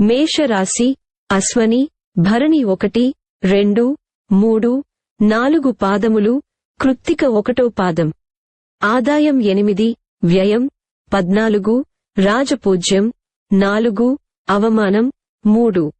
మేషరాశి అశ్వని భరణి ఒకటి రెండు మూడు నాలుగు పాదములు కృత్తిక ఒకటో పాదం. ఆదాయం ఎనిమిది వ్యయం పద్నాలుగు రాజపూజ్యం నాలుగు అవమానం మూడు.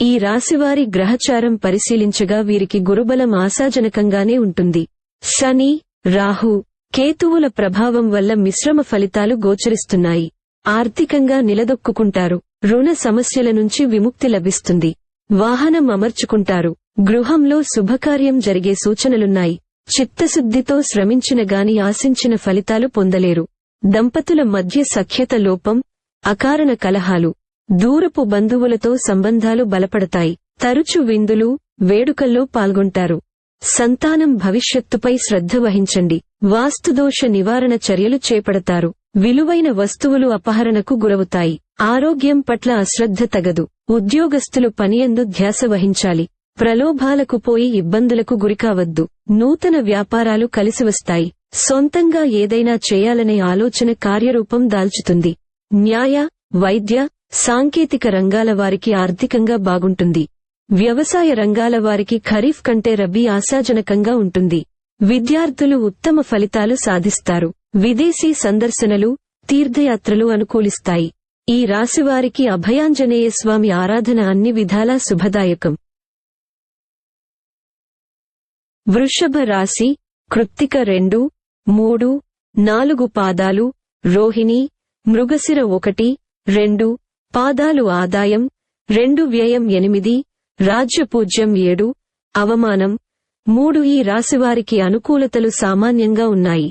ఈ రాశివారి గ్రహచారం పరిశీలించగా వీరికి గురుబలం ఆశాజనకంగానే ఉంటుంది. శని రాహు కేతువుల ప్రభావం వల్ల మిశ్రమ ఫలితాలు గోచరిస్తున్నాయి. ఆర్థికంగా నిలదొక్కుంటారు రుణ సమస్యల నుంచి విముక్తి లభిస్తుంది. వాహనం అమర్చుకుంటారు. గృహంలో శుభకార్యం జరిగే సూచనలున్నాయి. చిత్తశుద్ధితో శ్రమించిన గాని ఆశించిన ఫలితాలు పొందలేరు. దంపతుల మధ్య సఖ్యత లోపం అకారణ కలహాలు దూరపు బంధువులతో సంబంధాలు బలపడతాయి. తరచు విందులు వేడుకల్లో పాల్గొంటారు. సంతానం భవిష్యత్తుపై శ్రద్ధ వహించండి. వాస్తుదోష నివారణ చర్యలు చేపడతారు. విలువైన వస్తువులు అపహరణకు గురవుతాయి. ఆరోగ్యం పట్ల అశ్రద్ధ తగదు. ఉద్యోగస్తులు పనియందు ధ్యాస వహించాలి. ప్రలోభాలకు పోయి ఇబ్బందులకు గురికావద్దు. నూతన వ్యాపారాలు కలిసివస్తాయి సొంతంగా ఏదైనా చేయాలనే ఆలోచన కార్యరూపం దాల్చుతుంది. న్యాయ వైద్య సాంకేతిక రంగాల వారికి ఆర్థికంగా బాగుంటుంది. వ్యవసాయ రంగాల వారికి ఖరీఫ్ కంటే రబీ ఆశాజనకంగా ఉంటుంది. విద్యార్థులు ఉత్తమ ఫలితాలు సాధిస్తారు. విదేశీ సందర్శనలు తీర్థయాత్రలు అనుకూలిస్తాయి. ఈ రాశివారికి అభయాంజనేయ స్వామి ఆరాధన అన్ని విధాలా శుభదాయకం. వృషభ రాశి కృత్తిక రెండు మూడు నాలుగు పాదాలు రోహిణి మృగశిర ఒకటి రెండు పాదాలు ఆదాయం రెండు వ్యయం ఎనిమిది రాజ్యపూజ్యం ఏడు అవమానం మూడు ఈ రాశివారికి అనుకూలతలు సామాన్యంగా ఉన్నాయి.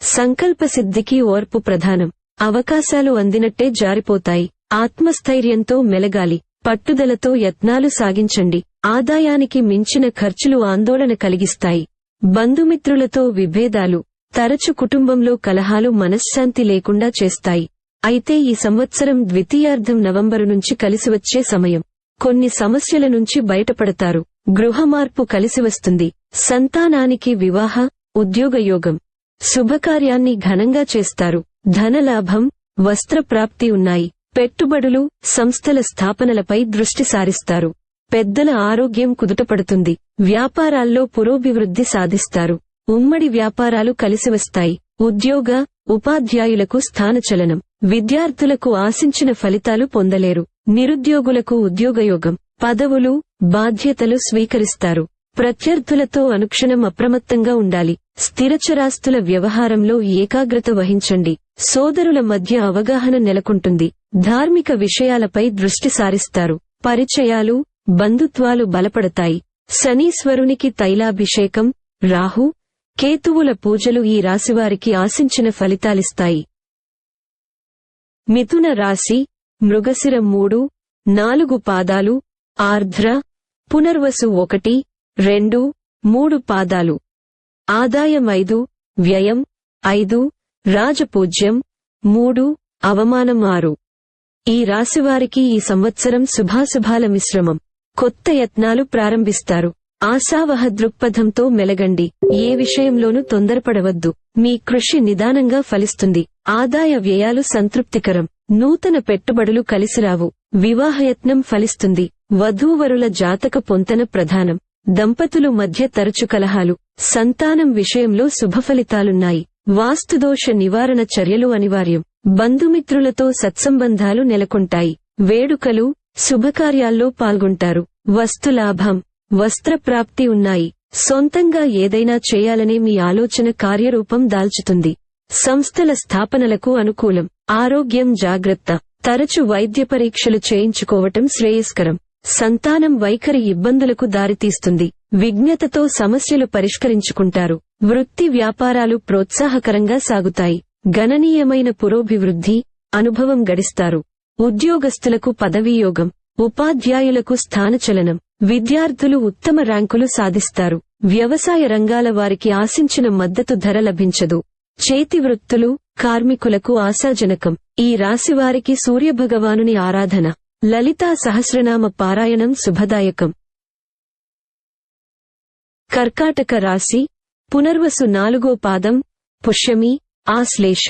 సంకల్ప సిద్ధికి ఓర్పు ప్రధానం. అవకాశాలు అందినట్టే జారిపోతాయి. ఆత్మస్థైర్యంతో మెలగాలి. పట్టుదలతో యత్నాలు సాగించండి. ఆదాయానికి మించిన ఖర్చులు ఆందోళన కలిగిస్తాయి. బంధుమిత్రులతో విభేదాలు తరచు కుటుంబంలో కలహాలు మనశ్శాంతి లేకుండా చేస్తాయి. అయితే ఈ సంవత్సరం ద్వితీయార్థం నవంబరు నుంచి కలిసివచ్చే సమయం. కొన్ని సమస్యల నుంచి బయటపడతారు. గృహమార్పు కలిసివస్తుంది. సంతానానికి వివాహ ఉద్యోగయోగం శుభకార్యాన్ని ఘనంగా చేస్తారు. ధనలాభం వస్త్రప్రాప్తి ఉన్నాయి. పెట్టుబడులు సంస్థల స్థాపనలపై దృష్టి సారిస్తారు. పెద్దల ఆరోగ్యం కుదుటపడుతుంది. వ్యాపారాల్లో పురోభివృద్ధి సాధిస్తారు. ఉమ్మడి వ్యాపారాలు కలిసివస్తాయి. ఉద్యోగ ఉపాధ్యాయులకు స్థానచలనం విద్యార్థులకు ఆశించిన ఫలితాలు పొందలేరు. నిరుద్యోగులకు ఉద్యోగయోగం. పదవులు బాధ్యతలు స్వీకరిస్తారు. ప్రత్యర్థులతో అనుక్షణం అప్రమత్తంగా ఉండాలి. స్థిరచరాస్తుల వ్యవహారంలో ఏకాగ్రత వహించండి. సోదరుల మధ్య అవగాహన నెలకొంటుంది. ధార్మిక విషయాలపై దృష్టి సారిస్తారు. పరిచయాలు బంధుత్వాలు బలపడతాయి. శనీశ్వరునికి తైలాభిషేకం రాహు కేతువుల పూజలు ఈ రాశివారికి ఆశించిన ఫలితాలిస్తాయి. మిథున రాశి మృగశిర మూడు నాలుగు పాదాలు ఆర్ధ్ర పునర్వసు ఒకటి రెండు మూడు పాదాలు. ఆదాయం ఐదు వ్యయం ఐదు రాజపూజ్యం మూడు అవమానం ఆరు ఈ రాశివారికి ఈ సంవత్సరం శుభాశుభాల మిశ్రమం. కొత్త యత్నాలు ప్రారంభిస్తారు. ఆశావహ దృక్పథంతో మెలగండి. ఏ విషయంలోనూ తొందరపడవద్దు. మీ కృషి నిదానంగా ఫలిస్తుంది. ఆదాయ వ్యయాలు సంతృప్తికరం. నూతన పెట్టుబడులు కలిసిరావు. వివాహయత్నం ఫలిస్తుంది. వధూవరుల జాతక పొంతన ప్రధానం. దంపతులు మధ్య తరచు కలహాలు సంతానం విషయంలో శుభఫలితాలున్నాయి. వాస్తుదోష నివారణ చర్యలు అనివార్యం. బంధుమిత్రులతో సత్సంబంధాలు నెలకొంటాయి. వేడుకలు శుభకార్యాల్లో పాల్గొంటారు. వస్తులాభం వస్త్రప్రాప్తి ఉన్నాయి. సొంతంగా ఏదైనా చేయాలనే మీ ఆలోచన కార్యరూపం దాల్చుతుంది. సంస్థల స్థాపనలకు అనుకూలం. ఆరోగ్యం జాగ్రత్త. తరచు వైద్య పరీక్షలు చేయించుకోవటం శ్రేయస్కరం. సంతానం వైఖరి ఇబ్బందులకు దారితీస్తుంది. విజ్ఞతతో సమస్యలు పరిష్కరించుకుంటారు. వృత్తి వ్యాపారాలు ప్రోత్సాహకరంగా సాగుతాయి. గణనీయమైన పురోభివృద్ధి అనుభవం గడిస్తారు. ఉద్యోగస్తులకు పదవీయోగం ఉపాధ్యాయులకు స్థానచలనం విద్యార్థులు ఉత్తమ ర్యాంకులు సాధిస్తారు. వ్యవసాయ రంగాల వారికి ఆశించిన మద్దతు ధర లభించదు. చేతి వృత్తులు కార్మికులకు ఆశాజనకం. ఈ రాశివారికి సూర్యభగవానుని ఆరాధన. లలితా సహస్రనామ పారాయణం శుభదాయకం. కర్కాటక రాశి పునర్వసు నాలుగో పాదం పుష్యమి ఆశ్లేష.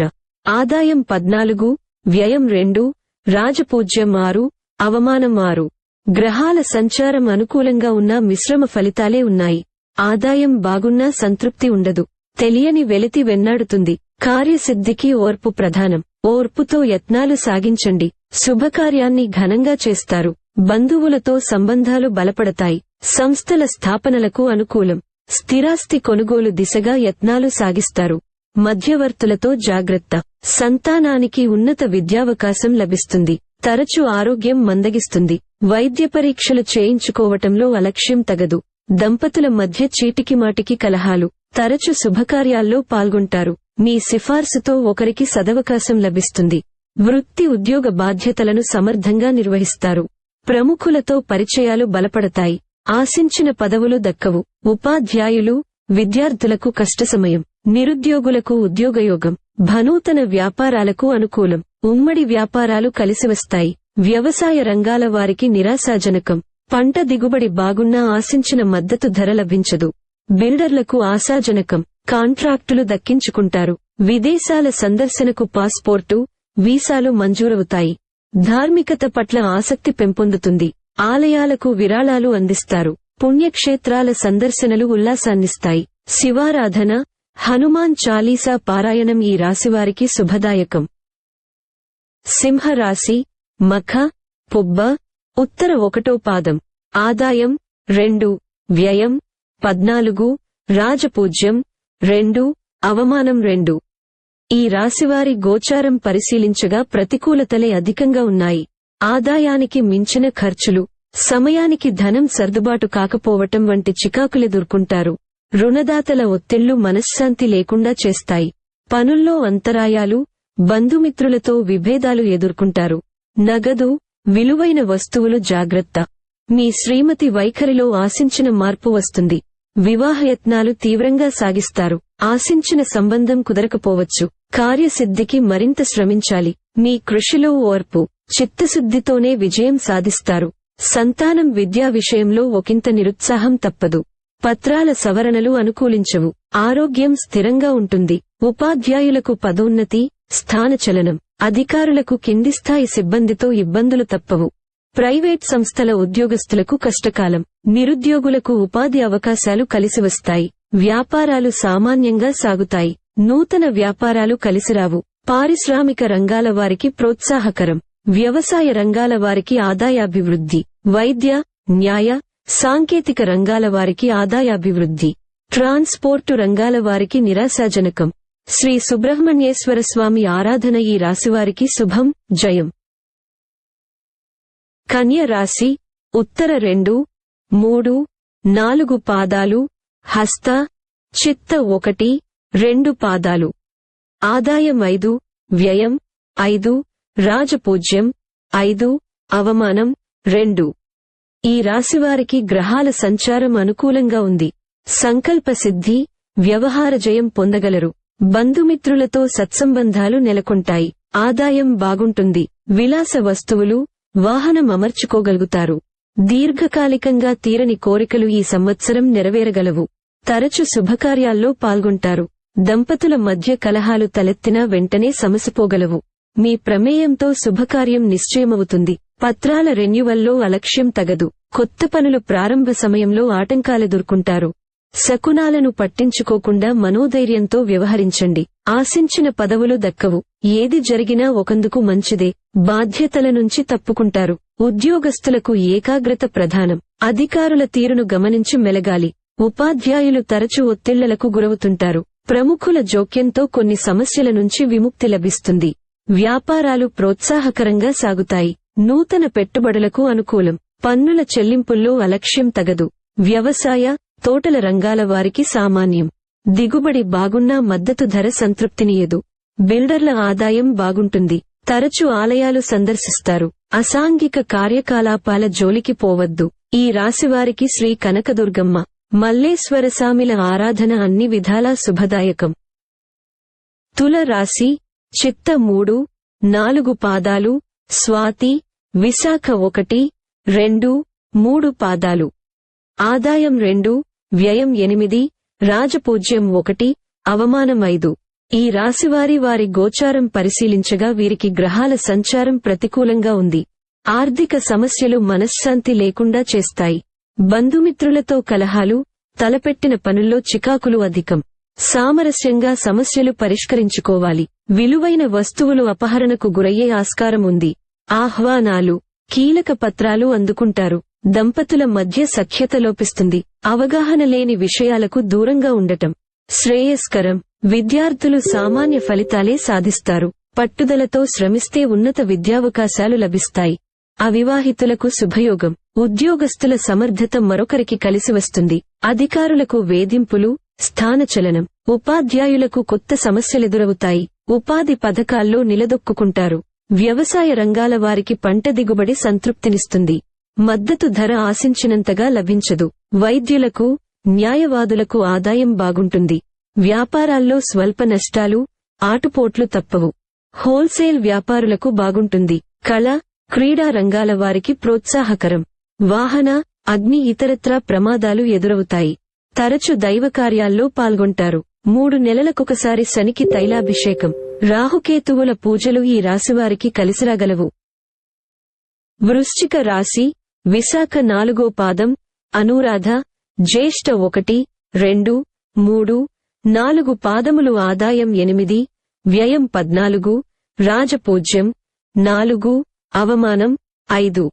ఆదాయం పద్నాలుగు వ్యయం రెండు రాజపూజ్యం ఆరు అవమానం ఆరు. గ్రహాల సంచారం అనుకూలంగా ఉన్న మిశ్రమ ఫలితాలే ఉన్నాయి. ఆదాయం బాగున్నా సంతృప్తి ఉండదు. తెలియని వెలితి వెన్నాడుతుంది. కార్యసిద్ధికి ఓర్పు ప్రధానం. ఓర్పుతో యత్నాలు సాగించండి. శుభకార్యాన్ని ఘనంగా చేస్తారు. బంధువులతో సంబంధాలు బలపడతాయి. సంస్థల స్థాపనలకు అనుకూలం. స్థిరాస్తి కొనుగోలు దిశగా యత్నాలు సాగిస్తారు. మధ్యవర్తులతో జాగ్రత్త. సంతానానికి ఉన్నత విద్యావకాశం లభిస్తుంది. తరచు ఆరోగ్యం మందగిస్తుంది. వైద్య పరీక్షలు చేయించుకోవటంలో అలక్ష్యం తగదు. దంపతుల మధ్య చీటికిమాటికి కలహాలు. తరచు శుభకార్యాల్లో పాల్గొంటారు. మీ సిఫార్సుతో ఒకరికి సదవకాశం లభిస్తుంది. వృత్తి ఉద్యోగ బాధ్యతలను సమర్థంగా నిర్వహిస్తారు. ప్రముఖులతో పరిచయాలు బలపడతాయి. ఆశించిన పదవులు దక్కవు. ఉపాధ్యాయులు విద్యార్థులకు కష్ట సమయం నిరుద్యోగులకు ఉద్యోగయోగం. భనూతన వ్యాపారాలకు అనుకూలం. ఉమ్మడి వ్యాపారాలు కలిసివస్తాయి. వ్యవసాయ రంగాల వారికి నిరాశాజనకం. పంట దిగుబడి బాగున్నా ఆశించిన మద్దతు ధర లభించదు. బిల్డర్లకు ఆశాజనకం. కాంట్రాక్టులు దక్కించుకుంటారు. విదేశాల సందర్శనకు పాస్పోర్టు వీసాలు మంజూరవుతాయి. ధార్మికత పట్ల ఆసక్తి పెంపొందుతుంది. ఆలయాలకు విరాళాలు అందిస్తారు. పుణ్యక్షేత్రాల సందర్శనలు ఉల్లాసాన్నిస్తాయి. శివారాధన హనుమాన్ చాలీసా పారాయణం ఈ రాశివారికి శుభదాయకం. సింహరాశి మఖ పుబ్బ ఉత్తర ఒకటో పాదం. ఆదాయం రెండు వ్యయం పద్నాలుగు రాజపూజ్యం రెండు అవమానం రెండు. ఈ రాశివారి గోచారం పరిశీలించగా ప్రతికూలతలే అధికంగా ఉన్నాయి. ఆదాయానికి మించిన ఖర్చులు సమయానికి ధనం సర్దుబాటు కాకపోవటం వంటి చికాకులెదుర్కొంటారు రుణదాతల ఒత్తిళ్ళు మనశ్శాంతి లేకుండా చేస్తాయి. పనుల్లో అంతరాయాలు బంధుమిత్రులతో విభేదాలు ఎదుర్కొంటారు. నగదు విలువైన వస్తువులు జాగ్రత్త. మీ శ్రీమతి వైఖరిలో ఆశించిన మార్పు వస్తుంది. వివాహయత్నాలు తీవ్రంగా సాగిస్తారు. ఆశించిన సంబంధం కుదరకపోవచ్చు. కార్యసిద్ధికి మరింత శ్రమించాలి. మీ కృషిలో ఓర్పు చిత్తశుద్ధితోనే విజయం సాధిస్తారు. సంతానం విద్యా విషయంలో ఒకంత నిరుత్సాహం తప్పదు. పత్రాల సవరణలు అనుకూలించవు. ఆరోగ్యం స్థిరంగా ఉంటుంది. ఉపాధ్యాయులకు పదోన్నతి స్థానచలనం. అధికారులకు కింది స్థాయి సిబ్బందితో ఇబ్బందులు తప్పవు. ప్రైవేట్ సంస్థల ఉద్యోగస్తులకు కష్టకాలం నిరుద్యోగులకు ఉపాధి అవకాశాలు కలిసివస్తాయి వ్యాపారాలు సామాన్యంగా సాగుతాయి. నూతన వ్యాపారాలు కలిసిరావు పారిశ్రామిక రంగాల వారికి ప్రోత్సాహకరం. వ్యవసాయ రంగాల వారికి ఆదాయాభివృద్ధి. వైద్య న్యాయ సాంకేతిక రంగాల వారికి ఆదాయాభివృద్ధి. ట్రాన్స్పోర్టు రంగాల వారికి నిరాశాజనకం. శ్రీ సుబ్రహ్మణ్యేశ్వర స్వామి ఆరాధన ఈ రాశివారికి శుభం జయం. కన్య రాశి ఉత్తర రెండు మూడు నాలుగు పాదాలు హస్త చిత్త ఒకటి రెండు పాదాలు. ఆదాయం ఐదు వ్యయం ఐదు రాజపూజ్యం ఐదు అవమానం రెండు. ఈ రాశివారికి గ్రహాల సంచారం అనుకూలంగా ఉంది. సంకల్ప సిద్ధి వ్యవహార జయం పొందగలరు. బంధుమిత్రులతో సత్సంబంధాలు నెలకొంటాయి. ఆదాయం బాగుంటుంది. విలాస వస్తువులు వాహనం అమర్చుకోగలుగుతారు. దీర్ఘకాలికంగా తీరని కోరికలు ఈ సంవత్సరం నెరవేరగలవు. తరచు శుభకార్యాల్లో పాల్గొంటారు. దంపతుల మధ్య కలహాలు తలెత్తినా వెంటనే సమసిపోగలవు. మీ ప్రమేయంతో శుభకార్యం నిశ్చయమవుతుంది. పత్రాల రెన్యువల్లో అలక్ష్యం తగదు. కొత్త పనులు ప్రారంభ సమయంలో ఆటంకాలెదుర్కొంటారు. శకునాలను పట్టించుకోకుండా మనోధైర్యంతో వ్యవహరించండి. ఆశించిన పదవులు దక్కవు. ఏది జరిగినా ఒకందుకు మంచిదే. బాధ్యతల నుంచి తప్పుకుంటారు. ఉద్యోగస్తులకు ఏకాగ్రత ప్రధానం. అధికారుల తీరును గమనించి మెలగాలి. ఉపాధ్యాయులు తరచు ఒత్తిళ్ళకు గురవుతుంటారు. ప్రముఖుల జోక్యంతో కొన్ని సమస్యల నుంచి విముక్తి లభిస్తుంది. వ్యాపారాలు ప్రోత్సాహకరంగా సాగుతాయి. నూతన పెట్టుబడులకు అనుకూలం. పన్నుల చెల్లింపుల్లో అలక్ష్యం తగదు. వ్యవసాయ తోటల రంగాల వారికి సామాన్యం. దిగుబడి బాగున్నా మద్దతు ధర సంతృప్తినియదు. బిల్డర్ల ఆదాయం బాగుంటుంది. తరచు ఆలయాలు సందర్శిస్తారు. అసాంఘిక కార్యకలాపాల జోలికి పోవద్దు. ఈ రాశివారికి శ్రీ కనకదుర్గమ్మ. మల్లేశ్వరస్వామిల ఆరాధన అన్ని విధాలా శుభదాయకం. తుల రాశి చిత్త మూడు నాలుగు పాదాలు స్వాతి విశాఖ ఒకటి రెండు మూడు పాదాలు. ఆదాయం రెండు వ్యయం ఎనిమిది రాజపూజ్యం ఒకటి అవమానం ఐదు. ఈ రాశివారి వారి గోచారం పరిశీలించగా వీరికి గ్రహాల సంచారం ప్రతికూలంగా ఉంది. ఆర్థిక సమస్యలు మనశ్శాంతి లేకుండా చేస్తాయి. బంధుమిత్రులతో కలహాలు తలపెట్టిన పనుల్లో చికాకులు అధికం. సామరస్యంగా సమస్యలు పరిష్కరించుకోవాలి. విలువైన వస్తువులు అపహరణకు గురయ్యే ఆస్కారం ఉంది. ఆహ్వానాలు కీలక పత్రాలు అందుకుంటారు. దంపతుల మధ్య సఖ్యత లోపిస్తుంది. అవగాహన లేని విషయాలకు దూరంగా ఉండటం. శ్రేయస్కరం. విద్యార్థులు సామాన్య ఫలితాలే సాధిస్తారు. పట్టుదలతో శ్రమిస్తే ఉన్నత విద్యావకాశాలు లభిస్తాయి. అవివాహితులకు శుభయోగం. ఉద్యోగస్తుల సమర్థత మరొకరికి కలిసి వస్తుంది. అధికారులకు వేధింపులు స్థానచలనం ఉపాధ్యాయులకు కొత్త సమస్యలెదురవుతాయి. ఉపాధి పథకాల్లో నిలదొక్కుంటారు వ్యవసాయ రంగాల వారికి పంట దిగుబడి సంతృప్తినిస్తుంది. మద్దతు ధర ఆశించినంతగా లభించదు. వైద్యులకు న్యాయవాదులకు ఆదాయం బాగుంటుంది. వ్యాపారాల్లో స్వల్ప నష్టాలు ఆటుపోట్లు తప్పవు. హోల్సేల్ వ్యాపారులకు బాగుంటుంది. కళ క్రీడా రంగాల వారికి ప్రోత్సాహకరం. వాహన అగ్ని ఇతరత్రా ప్రమాదాలు ఎదురవుతాయి. తరచు దైవకార్యాల్లో పాల్గొంటారు. మూడు నెలలకొకసారి శనికి తైలాభిషేకం. రాహుకేతువుల పూజలు ఈ రాశివారికి కలిసిరాగలవు. వృశ్చిక రాశి విశాఖ నాలుగో పాదం అనురాధ జ్యేష్ఠ ఒకటి రెండు మూడు నాలుగు పాదములు ఆదాయం ఎనిమిది వ్యయం పద్నాలుగు రాజపూజ్యం నాలుగు అవమానం ఐదు.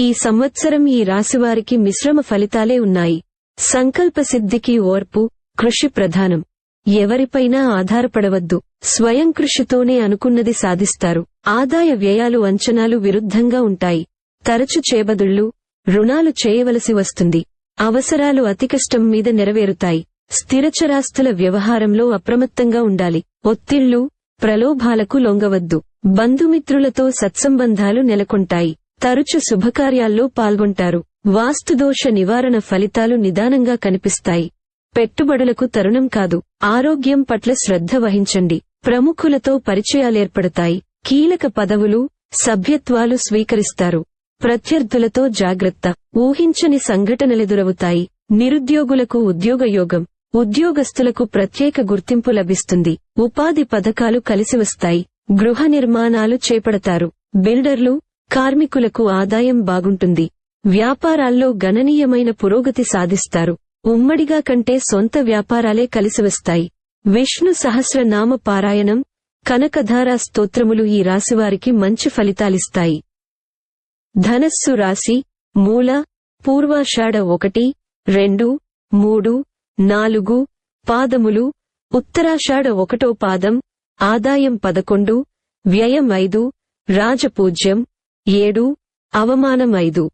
ఈ సంవత్సరం ఈ రాశివారికి మిశ్రమ ఫలితాలే ఉన్నాయి. సంకల్ప సిద్ధికి ఓర్పు కృషి ప్రధానం. ఎవరిపైనా ఆధారపడవద్దు. స్వయం కృషితోనే అనుకున్నది సాధిస్తారు. ఆదాయ వ్యయాలు అంచనాలు విరుద్ధంగా ఉంటాయి. తరచు చేబదుళ్ళు రుణాలు చేయవలసి వస్తుంది. అవసరాలు అతికష్టం మీద నెరవేరుతాయి. స్థిరచరాస్తుల వ్యవహారంలో అప్రమత్తంగా ఉండాలి. ఒత్తిళ్ళు ప్రలోభాలకు లొంగవద్దు. బంధుమిత్రులతో సత్సంబంధాలు నెలకొంటాయి. తరచు శుభకార్యాల్లో పాల్గొంటారు. వాస్తుదోష నివారణ ఫలితాలు నిదానంగా కనిపిస్తాయి. పెట్టుబడులకు తరుణం కాదు. ఆరోగ్యం పట్ల శ్రద్ధ వహించండి. ప్రముఖులతో పరిచయాలేర్పడతాయి. కీలక పదవులు సభ్యత్వాలు స్వీకరిస్తారు. ప్రత్యర్థులతో జాగ్రత్త. ఊహించని సంఘటనలెదురవుతాయి. నిరుద్యోగులకు ఉద్యోగయోగం. ఉద్యోగస్తులకు ప్రత్యేక గుర్తింపు లభిస్తుంది. ఉపాధి పథకాలు కలిసివస్తాయి. గృహ నిర్మాణాలు చేపడతారు. బిల్డర్లు కార్మికులకు ఆదాయం బాగుంటుంది. వ్యాపారాల్లో గణనీయమైన పురోగతి సాధిస్తారు. ఉమ్మడిగా కంటే సొంత వ్యాపారాలే కలిసివస్తాయి. విష్ణు సహస్రనామ పారాయణం కనకధారా స్తోత్రములు ఈ రాశివారికి మంచి ఫలితాలిస్తాయి. ధనస్సు రాశి మూల పూర్వాషాఢ ఒకటి రెండు మూడు నాలుగు పాదములు ఉత్తరాషాఢ ఒకటో పాదం ఆదాయం పదకొండు వ్యయం ఐదు రాజపూజ్యం ఏడు అవమానం ఐదు.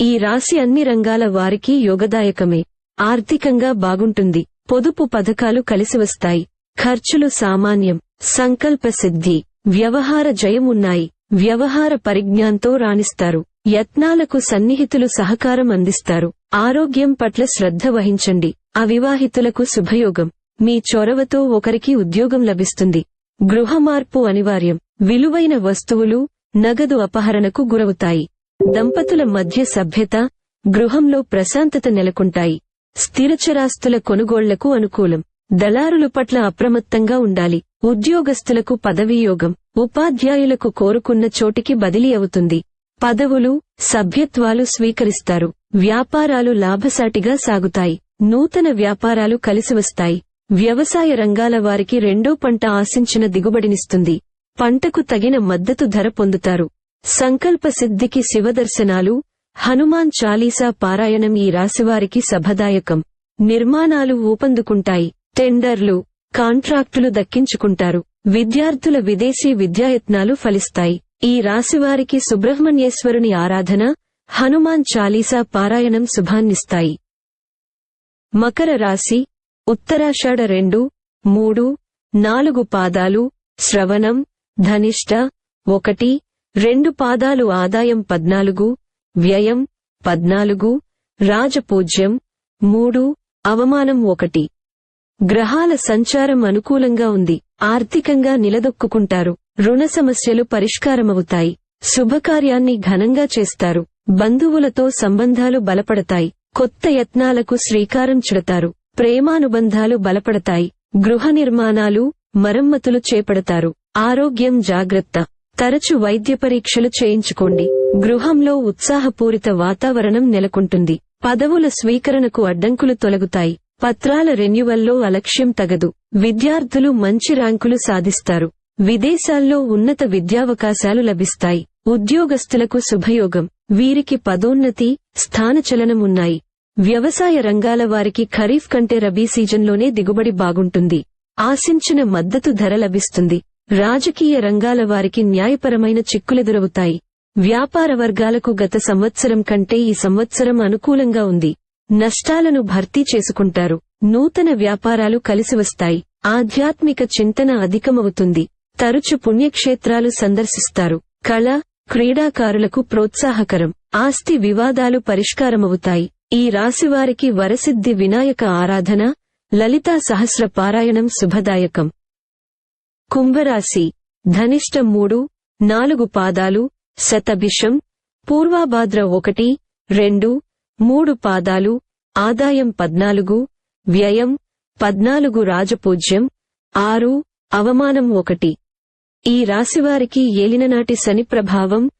ఈ రాశి అన్ని రంగాల వారికి యోగదాయకమే. ఆర్థికంగా బాగుంటుంది. పొదుపు పథకాలు కలిసివస్తాయి ఖర్చులు సామాన్యం. సంకల్ప సిద్ధి. వ్యవహార జయమున్నాయి. వ్యవహార పరిజ్ఞాంతో రాణిస్తారు. యత్నాలకు సన్నిహితులు సహకారం అందిస్తారు. ఆరోగ్యం పట్ల శ్రద్ధ వహించండి. అవివాహితులకు శుభయోగం. మీ చొరవతో ఒకరికి ఉద్యోగం లభిస్తుంది. గృహ మార్పు అనివార్యం. విలువైన వస్తువులు నగదు అపహరణకు గురవుతాయి. దంపతుల మధ్య సభ్యత గృహంలో ప్రశాంతత నెలకొంటాయి. స్థిరచరాస్తుల కొనుగోళ్ళకు అనుకూలం. దళారుల పట్ల అప్రమత్తంగా ఉండాలి. ఉద్యోగస్తులకు పదవీయోగం ఉపాధ్యాయులకు కోరుకున్న చోటికి బదిలీ అవుతుంది. పదవులు సభ్యత్వాలు స్వీకరిస్తారు. వ్యాపారాలు లాభసాటిగా సాగుతాయి. నూతన వ్యాపారాలు కలిసివస్తాయి. వ్యవసాయ రంగాల వారికి రెండో పంట ఆశించిన దిగుబడినిస్తుంది. పంటకు తగిన మద్దతు ధర పొందుతారు. సంకల్ప సిద్ధికి శివదర్శనాలు హనుమాన్ చాలీసా పారాయణం ఈ రాశివారికి సభదాయకం నిర్మాణాలు ఊపందుకుంటాయి. టెండర్లు కాంట్రాక్టులు దక్కించుకుంటారు. విద్యార్థుల విదేశీ విద్యాయత్నాలు ఫలిస్తాయి. ఈ రాశివారికి సుబ్రహ్మణ్యేశ్వరుని ఆరాధన హనుమాన్ చాలీసా పారాయణం శుభాన్నిస్తాయి. మకర రాశి ఉత్తరాషాఢ రెండు మూడు నాలుగు పాదాలు శ్రవణం ధనిష్ట ఒకటి రెండు పాదాలు ఆదాయం పద్నాలుగు వ్యయం పద్నాలుగు రాజపూజ్యం మూడు అవమానం ఒకటి. గ్రహాల సంచారం అనుకూలంగా ఉంది. ఆర్థికంగా నిలదొక్కుంటారు రుణ సమస్యలు పరిష్కారమవుతాయి. శుభకార్యాన్ని ఘనంగా చేస్తారు. బంధువులతో సంబంధాలు బలపడతాయి. కొత్త యత్నాలకు శ్రీకారం చుడతారు. ప్రేమానుబంధాలు బలపడతాయి. గృహ నిర్మాణాలు మరమ్మతులు చేపడతారు. ఆరోగ్యం జాగ్రత్త. తరచు వైద్య పరీక్షలు చేయించుకోండి. గృహంలో ఉత్సాహపూరిత వాతావరణం నెలకొంటుంది. పదవుల స్వీకరణకు అడ్డంకులు తొలగుతాయి. పత్రాల రెన్యువల్లో అలక్ష్యం తగదు. విద్యార్థులు మంచి ర్యాంకులు సాధిస్తారు. విదేశాల్లో ఉన్నత విద్యావకాశాలు లభిస్తాయి. ఉద్యోగస్తులకు శుభయోగం. వీరికి పదోన్నతి స్థానచలనం ఉన్నాయి వ్యవసాయ రంగాల వారికి ఖరీఫ్ కంటే రబీ సీజన్లోనే దిగుబడి బాగుంటుంది. ఆశించిన మద్దతు ధర లభిస్తుంది. రాజకీయ రంగాల వారికి న్యాయపరమైన చిక్కులెదురవుతాయి వ్యాపార వర్గాలకు గత సంవత్సరం కంటే ఈ సంవత్సరం అనుకూలంగా ఉంది. నష్టాలను భర్తీ చేసుకుంటారు. నూతన వ్యాపారాలు కలిసివస్తాయి ఆధ్యాత్మిక చింతన అధికమవుతుంది. తరచు పుణ్యక్షేత్రాలు సందర్శిస్తారు. కళ క్రీడాకారులకు ప్రోత్సాహకరం. ఆస్తి వివాదాలు పరిష్కారమవుతాయి. ఈ రాశివారికి వరసిద్ధి వినాయక ఆరాధన లలితా సహస్ర పారాయణం శుభదాయకం. కుంభరాశి ధనిష్ట మూడు నాలుగు పాదాలు శతభిషం పూర్వాభాద్ర ఒకటి రెండు మూడు పాదాలు ఆదాయం పద్నాలుగు వ్యయం పద్నాలుగు రాజపూజ్యం ఆరు అవమానం ఒకటి. ఈ రాశివారికి ఏలిననాటి శని ప్రభావం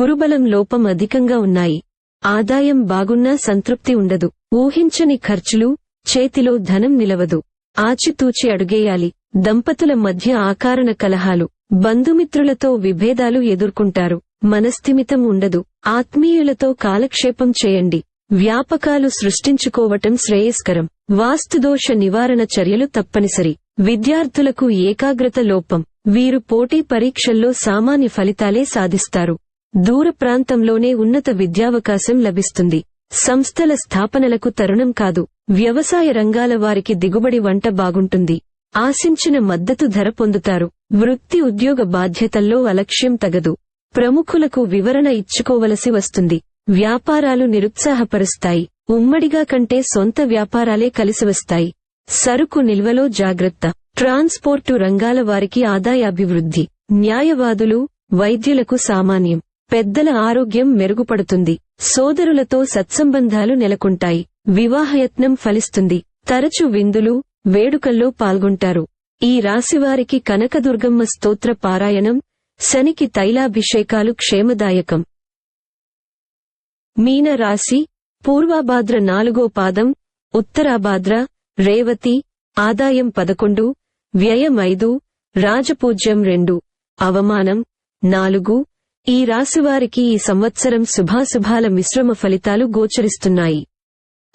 గురుబలం లోపం అధికంగా ఉన్నాయి. ఆదాయం బాగున్నా సంతృప్తి ఉండదు. ఊహించని ఖర్చులు చేతిలో ధనం నిలవదు. ఆచితూచి అడుగేయాలి. దంపతుల మధ్య ఆకారణ కలహాలు. బంధుమిత్రులతో విభేదాలు ఎదుర్కొంటారు. మనస్థిమితం ఉండదు. ఆత్మీయులతో కాలక్షేపం చేయండి. వ్యాపకాలు సృష్టించుకోవటం శ్రేయస్కరం. వాస్తుదోష నివారణ చర్యలు తప్పనిసరి. విద్యార్థులకు ఏకాగ్రత లోపం. వీరు పోటీ పరీక్షల్లో సామాన్య ఫలితాలే సాధిస్తారు. దూర ప్రాంతంలోనే ఉన్నత విద్యావకాశం లభిస్తుంది. సంస్థల స్థాపనలకు తరుణం కాదు. వ్యవసాయ రంగాల వారికి దిగుబడి వంట బాగుంటుంది. ఆశించిన మద్దతు ధర పొందుతారు. వృత్తి ఉద్యోగ బాధ్యతల్లో అలక్ష్యం తగదు. ప్రముఖులకు వివరణ ఇచ్చుకోవలసి వస్తుంది. వ్యాపారాలు నిరుత్సాహపరుస్తాయి. ఉమ్మడిగా కంటే సొంత వ్యాపారాలే కలిసివస్తాయి. సరుకు నిల్వలో జాగ్రత్త. ట్రాన్స్పోర్టు రంగాల వారికి ఆదాయాభివృద్ధి. న్యాయవాదులు వైద్యులకు సామాన్యం. పెద్దల ఆరోగ్యం మెరుగుపడుతుంది. సోదరులతో సత్సంబంధాలు నెలకొంటాయి. వివాహయత్నం ఫలిస్తుంది. తరచు విందులు వేడుకల్లో పాల్గొంటారు. ఈ రాశివారికి కనకదుర్గమ్మ స్తోత్ర పారాయణం శనికి తైలాభిషేకాలు క్షేమదాయకం. మీన రాశి పూర్వాభాద్ర నాలుగో పాదం ఉత్తరాభాద్ర రేవతి ఆదాయం పదకొండు వ్యయం ఐదు రాజపూజ్యం రెండు అవమానం నాలుగు. ఈ రాశివారికి ఈ సంవత్సరం శుభాశుభాల మిశ్రమ ఫలితాలు గోచరిస్తున్నాయి.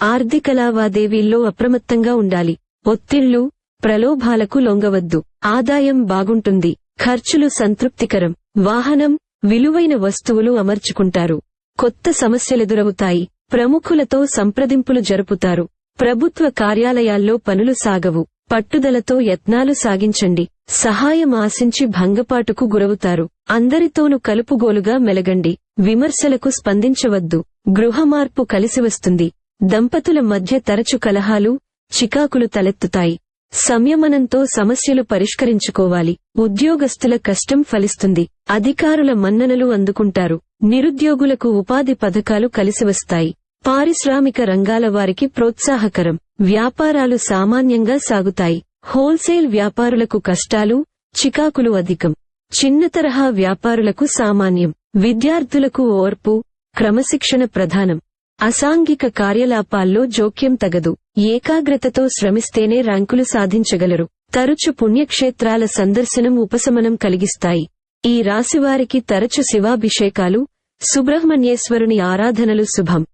ఆర్థిక లావాదేవీల్లో అప్రమత్తంగా ఉండాలి. ఒత్తిళ్ళు ప్రలోభాలకు లొంగవద్దు. ఆదాయం బాగుంటుంది. ఖర్చులు సంతృప్తికరం. వాహనం విలువైన వస్తువులు అమర్చుకుంటారు. కొత్త సమస్యలెదురవుతాయి ప్రముఖులతో సంప్రదింపులు జరుపుతారు. ప్రభుత్వ కార్యాలయాల్లో పనులు సాగవు. పట్టుదలతో యత్నాలు సాగించండి. సహాయం ఆశించి భంగపాటుకు గురవుతారు. అందరితోనూ కలుపుగోలుగా మెలగండి. విమర్శలకు స్పందించవద్దు. గృహమార్పు కలిసివస్తుంది. దంపతుల మధ్య తరచు కలహాలు చికాకులు తలెత్తుతాయి. సంయమనంతో సమస్యలు పరిష్కరించుకోవాలి. ఉద్యోగస్తుల కష్టం ఫలిస్తుంది. అధికారుల మన్ననలు అందుకుంటారు. నిరుద్యోగులకు ఉపాధి పథకాలు కలిసివస్తాయి పారిశ్రామిక రంగాల వారికి ప్రోత్సాహకరం. వ్యాపారాలు సామాన్యంగా సాగుతాయి. హోల్సేల్ వ్యాపారులకు కష్టాలు చికాకులు అధికం. చిన్న తరహా వ్యాపారులకు సామాన్యం. విద్యార్థులకు ఓర్పు క్రమశిక్షణ ప్రధానం. అసాంఘిక కార్యలాపాల్లో జోక్యం తగదు. ఏకాగ్రతతో శ్రమిస్తేనే ర్యాంకులు సాధించగలరు. తరచు పుణ్యక్షేత్రాల సందర్శనం ఉపశమనం కలిగిస్తాయి. ఈ రాశివారికి తరచు శివాభిషేకాలు సుబ్రహ్మణ్యేశ్వరుని ఆరాధనలు శుభం.